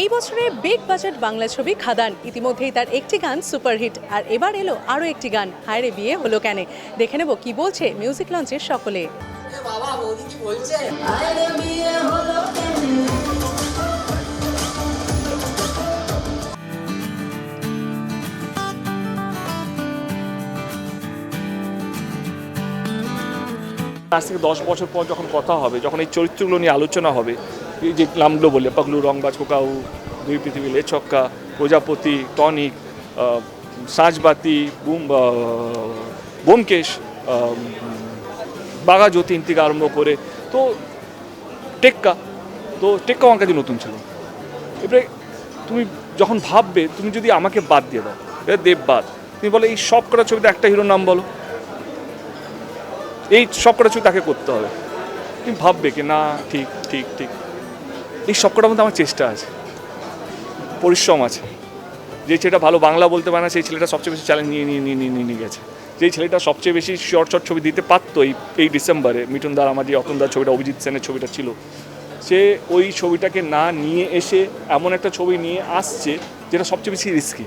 এই বছরের big budget Bangla ছবি খাদান। ইতিমধ্যেই তার একটি গান সুপারহিট আর এবার এলো আরও একটি গান। হায়রে বিয়ে হলো কেন? দেখে নেব কি বলছে মিউজিক লঞ্চের সকলে। বাবা কি বলছে? আজ থেকে দশ বছর পর যখন কথা হবে যখন এই চরিত্রগুলো নিয়ে আলোচনা হবে যে নামগুলো বললে পাগলু রংবাজ কোকাউ দুই পৃথিবী লে ছক্কা প্রজাপতি টনিক আহ, সাঁঝবাতি বুম বোমকেশ বাঘা যতীন থেকে আরম্ভ করে তো টেক্কা তো টেক্কা আমার কাছে নতুন ছিল। এবারে তুমি যখন ভাববে তুমি যদি আমাকে বাদ দিয়ে দাও দেব বাদ তুমি বলো এই সব কটা ছবিতে একটা হিরোর নাম বলো। এই সব কটা ছবি তাকে করতে হবে। তুমি ভাববে কি না ঠিক ঠিক ঠিক। এই সব কটার মধ্যে আমার চেষ্টা আছে। পরিশ্রম আছে। যে ছেলেটা ভালো বাংলা বলতে পারে না, সেই ছেলেটা সবচেয়ে বেশি চ্যালেঞ্জ নিয়ে নিয়ে নিয়ে নিয়ে নিয়ে নিয়ে গেছে। যেই ছেলেটা সবচেয়ে বেশি শর্ট শর্ট ছবি দিতে পারতো এই এই ডিসেম্বরে, মিঠুন দার আমার যে অতনদার ছবিটা, অভিজিৎ সেনের ছবিটা ছিল, সে ওই ছবিটাকে না নিয়ে এসে এমন একটা ছবি নিয়ে আসছে যেটা সবচেয়ে বেশি রিস্কি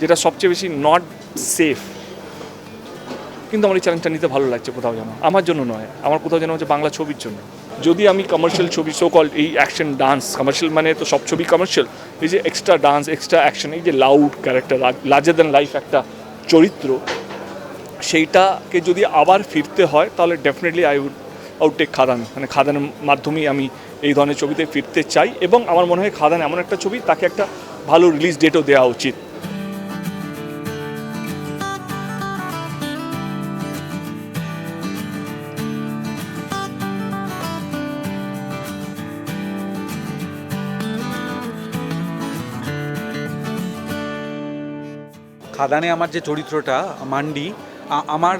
যেটা সবচেয়ে বেশি নট সেফ কিন্তু আমার এই চ্যালেঞ্জটা নিতে ভালো লাগছে কোথাও যেন। আমার জন্য নয়, আমার কোথাও যেন হচ্ছে বাংলা ছবির জন্য। যদি আমি কমার্শিয়াল ছবি সো কল এই অ্যাকশন ডান্স কমার্শিয়াল মানে তো সব ছবি কমার্শিয়াল এই যে এক্সট্রা ডান্স এক্সট্রা অ্যাকশন এই যে loud character larger than life একটা চরিত্র, সেইটাকে যদি আবার ফিরতে হয়, তাহলে definitely I would out take Khadaan. মানে খাদানের মাধ্যমেই আমি এই ধরনের ছবিতে ফিরতে চাই, এবং আমার মনে হয় খাদান এমন একটা ছবি, তাকে একটা ভালো রিলিজ ডেটও দেওয়া উচিত। খাদানে আমার যে চরিত্রটা, মান্ডি আমার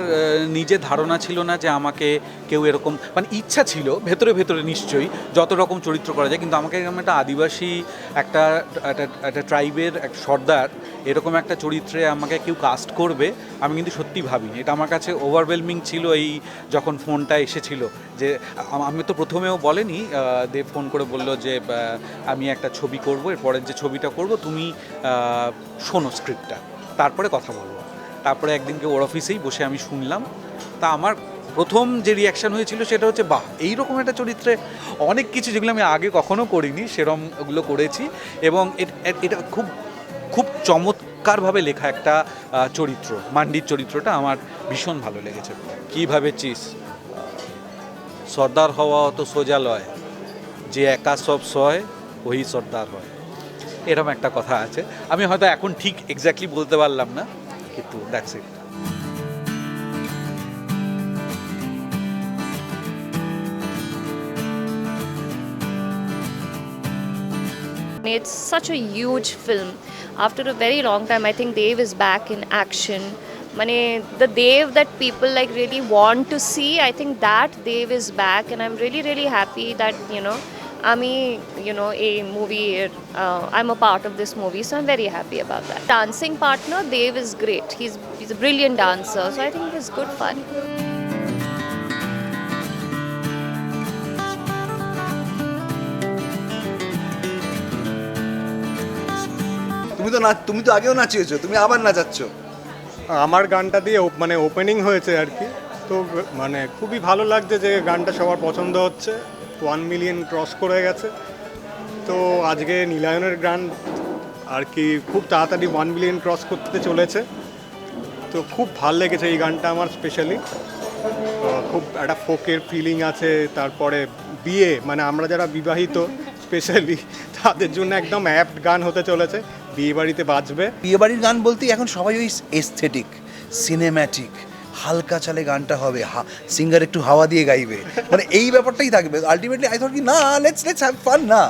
নিজের ধারণা ছিল না যে আমাকে কেউ এরকম মানে ইচ্ছা ছিল, ভেতরে ভেতরে নিশ্চয়ই যত রকম চরিত্র করা যায়, কিন্তু আমাকে এরকম একটা আদিবাসী, একটা, একটা- ট্রাইবের, এক সর্দার এরকম একটা চরিত্রে আমাকে কেউ কাস্ট করবে, আমি কিন্তু সত্যি ভাবিনি। এটা আমার কাছে ওভারওয়েলমিং ছিল এই যখন ফোনটা এসেছিল যে আমি তো প্রথমেও বলেনি দেব ফোন করে বলল যে আমি একটা ছবি করব এরপরের যে ছবিটা করব, তুমি শোনো স্ক্রিপ্টটা তারপরে কথা বলব। তারপরে একদিনকে ওর অফিসেই বসে আমি শুনলাম। তা আমার প্রথম যে রিয়াকশান হয়েছিল সেটা হচ্ছে, বাহ, এইরকম একটা চরিত্রে অনেক কিছু যেগুলো আমি আগে কখনো করিনি, সেরম ওগুলো করেছি। এবং এট- খুব খুব চমৎকারভাবে লেখা একটা চরিত্র, মান্ডির চরিত্রটা আমার ভীষণ ভালো লেগেছে। কীভাবে চিস? সর্দার হওয়া অত সোজা লয়, যে একা সব সয়, ওই সর্দার হয়। এরকম একটা কথা আছে আমি হয়তো এখন ঠিক এক্স্যাক্টলি বলতে পারলাম না কিন্তু that's it It's such a huge film. After a very long time, I think Dev is back in action. Mane, the Dev that people like really want to see, I think that Dev is back, and I'm really, really happy that you know, আমি you know এই movie I am a part of this movie so I am very happy about that dancing partner Dev is great he is is brilliant dancer so I think is good fun তুমি তো না তুমি তো আগেও নাচিয়েছো তুমি আবার নাচাচ্ছ। হ্যাঁ, আমার গানটা দিয়ে মানে ওপেনিং হয়েছে আর কি। তো মানে খুবই ভালো লাগছে যে গানটা সবার পছন্দ হচ্ছে। ওয়ান মিলিয়ন ক্রস করে গেছে। তো আজকে নীলায়নের গান আর কি খুব তাড়াতাড়ি ওয়ান মিলিয়ন ক্রস করতে চলেছে। তো খুব ভালো লেগেছে এই গানটা আমার স্পেশালি খুব একটা ফোকের ফিলিং আছে, তারপরে বিয়ে মানে আমরা যারা বিবাহিত স্পেশালি তাদের জন্য একদম অ্যাপ্ট গান হতে চলেছে। বিয়ে বাড়িতে বাজবে। বিয়েবাড়ির গান বলতেই এখন সবাই ওই এস্থেটিক সিনেম্যাটিক হালকা চালে গানটা হবে সিঙ্গার একটু হাওয়া দিয়ে গাইবে। মানে এই ব্যাপারটাই থাকবে। আলটিমেটলি আই থট কি না লেটস লেটস হ্যাভ ফান না।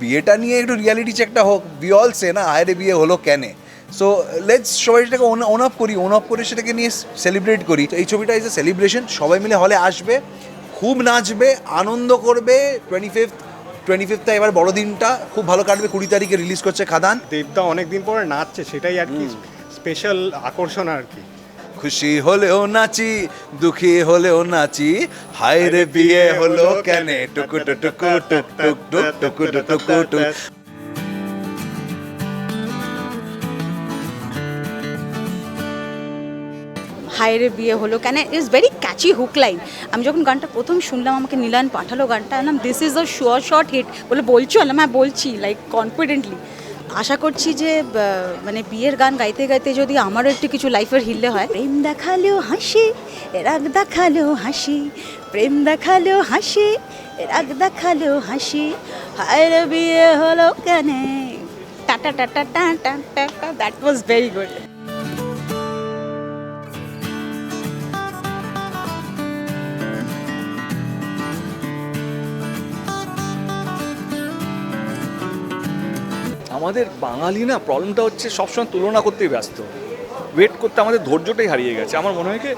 বিয়েটা নিয়ে একটু রিয়ালিটি চেকটা হোক বি অল সে না আয়রে বিয়ে হলো কেনে? সো লেটস সবাই সেটাকে ওন আপ করি ওন আপ করে সেটাকে নিয়ে সেলিব্রেট করি। তো এই ছবিটা ইজ এ সেলিব্রেশন সবাই মিলে হলে আসবে খুব নাচবে আনন্দ করবে টোয়েন্টি ফিফথ টোয়েন্টি ফিফথটা এবার বড়দিনটা খুব ভালো কাটবে কুড়ি তারিখে রিলিজ করছে খাদান। দেবদা অনেকদিন পরে নাচছে সেটাই আর কি স্পেশাল আকর্ষণ আর কি। খুশি হলেও নাচি, দুঃখী হলেও নাচি। হায় রে, বিয়ে হলো কেন? টুকু টুকু, টুক টুক টুক, টুকু টুকু, টুক হায়রে বিয়ে হলো কেন? Is very catchy hook line আমি যখন গানটা প্রথম শুনলাম, আমাকে নীলান পাঠালো গানটা নাম this is a sure short hit বলে, বলছো? না হ্যাঁ বলছি। লাইক কনফিডেন্টলি আশা করছি যে মানে বিয়ের গান গাইতে গাইতে যদি আমারও একটু কিছু লাইফের হিললে হয়। প্রেম দেখালেও হাসি রাগ দেখালেও হাসি প্রেম দেখালেও হাসি রাগ দেখালেও হাসি হায় বিয়ে হলো কেন? টাটা টাটা টা টা টা দ্যাট ওয়াজ ভেরি গুড আমাদের বাঙালি না প্রবলেমটা হচ্ছে সবসময় তুলনা করতেই ব্যস্ত। ওয়েট করতে আমাদের ধৈর্যটাই হারিয়ে গেছে। আমার মনে হয় কি,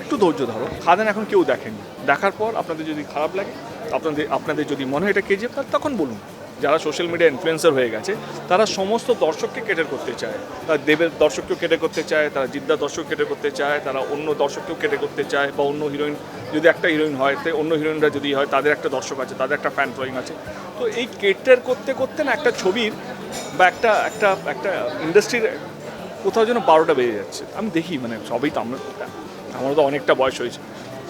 একটু ধৈর্য ধরো। খাদান এখন কেউ দেখেনি। দেখার পর আপনাদের যদি খারাপ লাগে, আপনাদের আপনাদের যদি মনে হয় এটা কেজিএফ তখন বলুন। যারা সোশ্যাল মিডিয়া ইনফ্লুয়েন্সার হয়ে গেছে, তারা সমস্ত দর্শককে কেটার করতে চায়। তারা দেবের দর্শককেও কেটে করতে চায়, তারা জিদ্দার দর্শক কেটে করতে চায়, তারা অন্য দর্শককেও কেটে করতে চায় বা অন্য হিরোইন যদি একটা হিরোইন হয়, তো অন্য হিরোইনরা যদি হয়, তাদের একটা দর্শক আছে, তাদের একটা ফ্যান ফলোয়িং আছে। তো এই কেটার করতে করতে না একটা ছবির বা একটা একটা একটা ইন্ডাস্ট্রির কোথাও যেন বারোটা বেজে যাচ্ছে। আমি দেখি মানে সবই তো আমরা আমারও তো অনেকটা বয়স হয়েছে।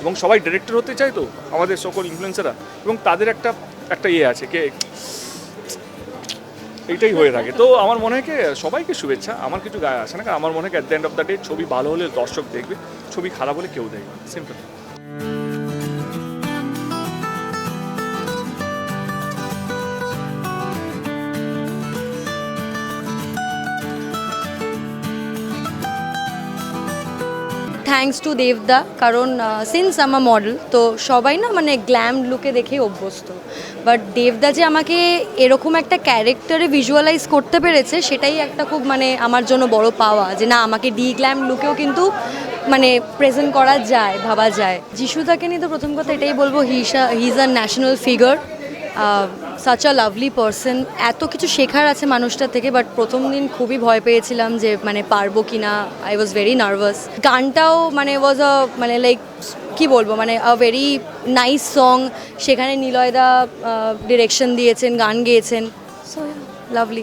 এবং সবাই ডিরেক্টর হতে চায় তো, আমাদের সকল ইনফ্লুয়েন্সাররা এবং তাদের একটা একটা ইয়ে আছে কে, এইটাই হয়ে থাকে। তো আমার মনে হয় সবাইকে শুভেচ্ছা। আমার কিছু গায়ে আসে না, কারণ আমার মনে হয় at the end of the day ছবি ভালো হলে দর্শক দেখবে, ছবি খারাপ হলে কেউ দেখবে সিম্পল থ্যাঙ্কস টু দেবদা কারণ সিন্স আমার মডেল তো সবাই না মানে গ্ল্যাম লুকে দেখেই অভ্যস্ত। বাট দেবদা যে আমাকে এরকম একটা ক্যারেক্টারে ভিজুয়ালাইজ করতে পেরেছে, সেটাই একটা খুব মানে আমার জন্য বড় পাওয়া যে না, আমাকে ডি গ্ল্যাম লুকেও কিন্তু মানে প্রেজেন্ট করা যায়, ভাবা যায়। যিশুদাকে নিয়ে তো প্রথম কথা এটাই বলব হিসা he is a national figure such a lovely person এত কিছু শেখার আছে মানুষটা থেকে বাট প্রথম দিন খুবই ভয় পেয়েছিলাম যে মানে পারব কি না। আই ওয়াজ ভেরি নার্ভাস গানটাও মানে ওয়াজ আ মানে লাইক কি বলব মানে আ ভেরি নাইস সং সেখানে নিলয়দা ডিরেকশন দিয়েছেন, গান গেয়েছেন। So lovely